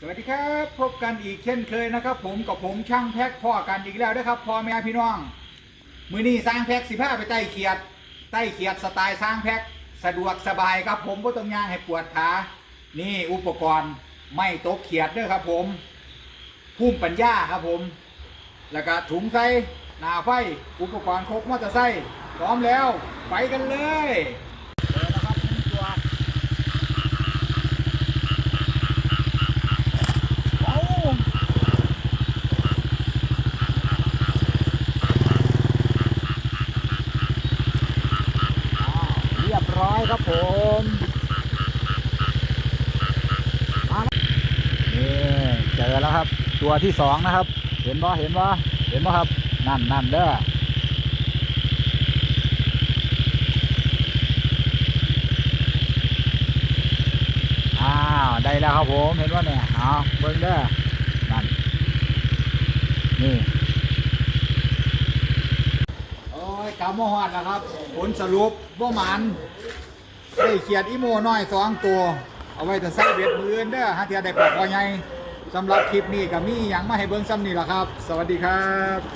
สวัสดีครับพบกันอีกเช่นเคยนะครับ ผมกับผมช่างแพ็คพ่อกันอีกแล้วนะครับพ่อแม่พี่น้อง มือนี้สร้างแพ็คสิบ้าไปใต้เขียดใต้เขียดสไตล์สร้างแพ็คสะดวกสบายครับ ผมก็ต้องย่างให้ปวดขานี่อุปกรณ์ไม่ตกเขียดด้วยครับ ผมพุ่มปัญญาครับผม แล้วก็ถุงใส่หนาไฟอุปกรณ์ครบมอเตอร์ไซค์พร้อมแล้ว ไปกันเลยเจอแล้วครับหนึ่งตัว เอาอ้าวเร้อยครับผมมานี่เจอแล้วครับ ตัวที่สองนะครับ เห็นบ่เห็นบ่เห็นบ่ครับ นั่นนั่นเด้ออ้าวได้แล้วครับผมเห็นว่าเนี่ยเอาเบิ้งเด้อนั่นนี่โอ้ยกำมหอดแล้วครับ ผลสรุปว่ามันได้เขียดอีโมน้อยสองตัว เอาไว้แต่ใส่เบ็ดมืออื่นเด้อฮะเทียได้ปลาคอใหญ่สำหรับคลิปนี้ก็มีอย่างมาให้เบิ้งซ้ำนี่แหละครับ สวัสดีครับ